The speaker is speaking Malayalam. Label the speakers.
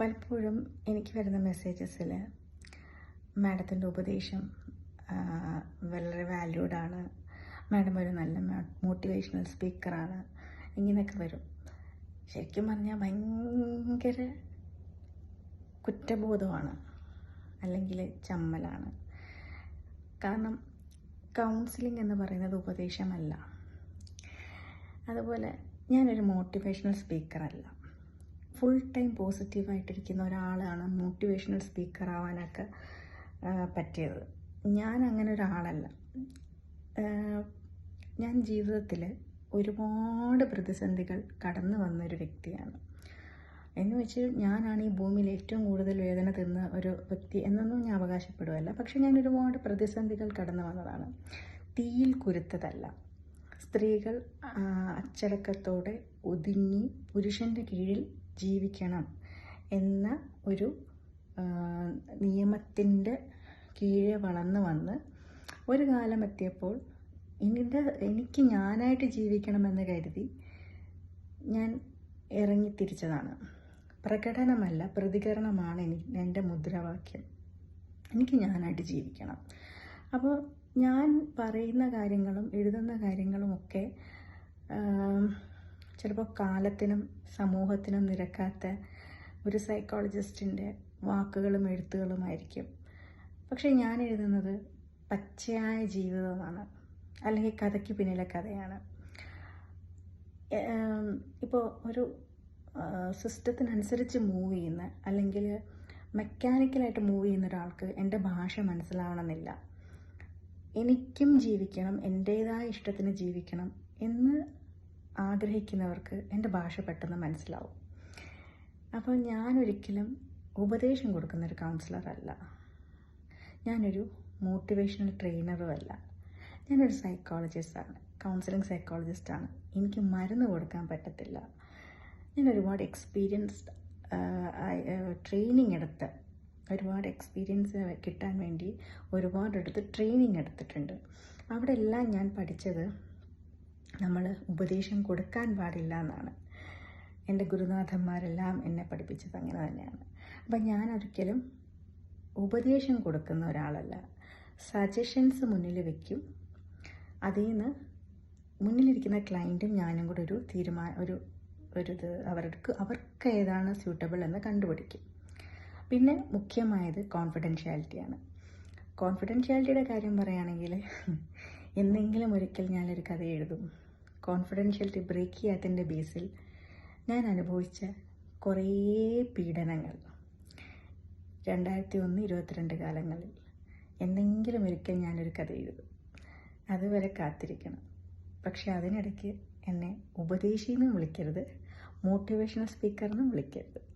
Speaker 1: പലപ്പോഴും എനിക്ക് വരുന്ന മെസ്സേജസിൽ മാഡത്തിന്റെ ഉപദേശം വളരെ വാല്യൂഡാണ് മാഡം ഒരു നല്ല മോട്ടിവേഷണൽ സ്പീക്കറാണ് ഇങ്ങനെയൊക്കെ വരും. ശരിക്കും പറഞ്ഞാൽ ഭയങ്കര കുറ്റബോധമാണ്. അല്ലെങ്കിൽ ചമ്മലാണ്. കാരണം കൗൺസിലിംഗ് എന്ന് പറയുന്നത് ഉപദേശമല്ല. അതുപോലെ ഞാനൊരു മോട്ടിവേഷണൽ സ്പീക്കറല്ല ഫുൾ ടൈം പോസിറ്റീവായിട്ടിരിക്കുന്ന ഒരാളാണ് മോട്ടിവേഷണൽ സ്പീക്കർ ആവാനൊക്കെ പറ്റിയത്. ഞാൻ അങ്ങനെ ഒരാളല്ല. ഞാൻ ജീവിതത്തിൽ ഒരുപാട് പ്രതിസന്ധികൾ കടന്നു വന്നൊരു വ്യക്തിയാണ്. എന്ന് വെച്ച് ഞാനാണ് ഈ ഭൂമിയിൽ ഏറ്റവും കൂടുതൽ വേദന തിന്ന ഒരു വ്യക്തി എന്നൊന്നും ഞാൻ അവകാശപ്പെടുകയല്ല. പക്ഷേ ഞാൻ ഒരുപാട് പ്രതിസന്ധികൾ കടന്നു വന്നതാണ്. തീയിൽ കുരുത്തതല്ല. സ്ത്രീകൾ അച്ചടക്കത്തോടെ ഒതുങ്ങി പുരുഷന്റെ കീഴിൽ ജീവിക്കണം എന്ന ഒരു നിയമത്തിന്റെ കീഴെ വളർന്നു വന്ന് ഒരു കാലം എത്തിയപ്പോൾ എന്റെ എനിക്ക് ഞാനായിട്ട് ജീവിക്കണമെന്ന് കരുതി ഞാൻ ഇറങ്ങി തിരിച്ചതാണ്. പ്രകടനമല്ല പ്രതികരണമാണ് എനിക്ക് എന്റെ മുദ്രാവാക്യം. എനിക്ക് ഞാനായിട്ട് ജീവിക്കണം. അപ്പോൾ ഞാൻ പറയുന്ന കാര്യങ്ങളും എഴുതുന്ന കാര്യങ്ങളുമൊക്കെ ചിലപ്പോൾ കാലത്തിനും സമൂഹത്തിനും നിരക്കാത്ത ഒരു സൈക്കോളജിസ്റ്റിന്റെ വാക്കുകളും എഴുത്തുകളുമായിരിക്കും. പക്ഷേ ഞാൻ എഴുതുന്നത് പച്ചയായ ജീവിതമാണ്. അല്ലെങ്കിൽ കഥയ്ക്ക് പിന്നിലെ കഥയാണ്. ഇപ്പോൾ ഒരു സിസ്റ്റത്തിനനുസരിച്ച് മൂവ് ചെയ്യുന്ന അല്ലെങ്കിൽ മെക്കാനിക്കലായിട്ട് മൂവ് ചെയ്യുന്ന ഒരാൾക്ക് എന്റെ ഭാഷ മനസ്സിലാവണമെന്നില്ല. എനിക്കും ജീവിക്കണം എന്റേതായ ഇഷ്ടത്തിന് ജീവിക്കണം എന്ന് ആഗ്രഹിക്കുന്നവർക്ക് എന്റെ ഭാഷ പെട്ടെന്ന് മനസ്സിലാവും. അപ്പോൾ ഞാനൊരിക്കലും ഉപദേശം കൊടുക്കുന്നൊരു കൗൺസിലറല്ല ഞാനൊരു മോട്ടിവേഷണൽ ട്രെയിനറും അല്ല ഞാനൊരു സൈക്കോളജിസ്റ്റാണ് കൗൺസിലിംഗ് സൈക്കോളജിസ്റ്റാണ് എനിക്ക് മരുന്ന് കൊടുക്കാൻ പറ്റത്തില്ല. ഞാൻ ഒരുപാട് എക്സ്പീരിയൻസ്ഡ് ട്രെയിനിങ് എടുത്ത് ഒരുപാട് എക്സ്പീരിയൻസ് കിട്ടാൻ വേണ്ടി ഒരുപാട് എടുത്ത് ട്രെയിനിങ് എടുത്തിട്ടുണ്ട്. അവിടെ എല്ലാം ഞാൻ പഠിച്ചത് നമ്മൾ ഉപദേശം കൊടുക്കാൻ പാടില്ല എന്നാണ്. എന്റെ ഗുരുനാഥന്മാരെല്ലാം എന്നെ പഠിപ്പിച്ചത് അങ്ങനെ തന്നെയാണ്. അപ്പം ഞാൻ ഒരിക്കലും ഉപദേശം കൊടുക്കുന്ന ഒരാളല്ല. സജഷൻസ് മുന്നിൽ വയ്ക്കും അതിൽ നിന്ന് മുന്നിലിരിക്കുന്ന ക്ലയന്റും ഞാനും കൂടെ ഒരു തീരുമാനം ഒരു ഒരു ഇത് അവർക്ക് അവർക്ക് ഏതാണ് സ്യൂട്ടബിൾ എന്ന് കണ്ടുപിടിക്കും. പിന്നെ മുഖ്യമായത് കോൺഫിഡൻഷ്യാലിറ്റിയാണ് കോൺഫിഡൻഷ്യാലിറ്റിയുടെ കാര്യം പറയുകയാണെങ്കിൽ എന്തെങ്കിലും ഒരിക്കൽ ഞാനൊരു കഥ എഴുതും കോൺഫിഡൻഷ്യാലിറ്റി ബ്രേക്ക് ചെയ്യാത്തതിന്റെ ബേസിൽ ഞാൻ അനുഭവിച്ച കുറേ പീഡനങ്ങൾ. രണ്ടായിരത്തി ഒന്ന് ഇരുപത്തിരണ്ട് കാലങ്ങളിൽ എന്തെങ്കിലും ഒരിക്കൽ ഞാനൊരു കഥ എഴുതും. അതുവരെ കാത്തിരിക്കണം. പക്ഷെ അതിനിടയ്ക്ക് എന്നെ ഉപദേശിയെന്നും വിളിക്കരുത് മോട്ടിവേഷണൽ സ്പീക്കറെന്നും വിളിക്കരുത്.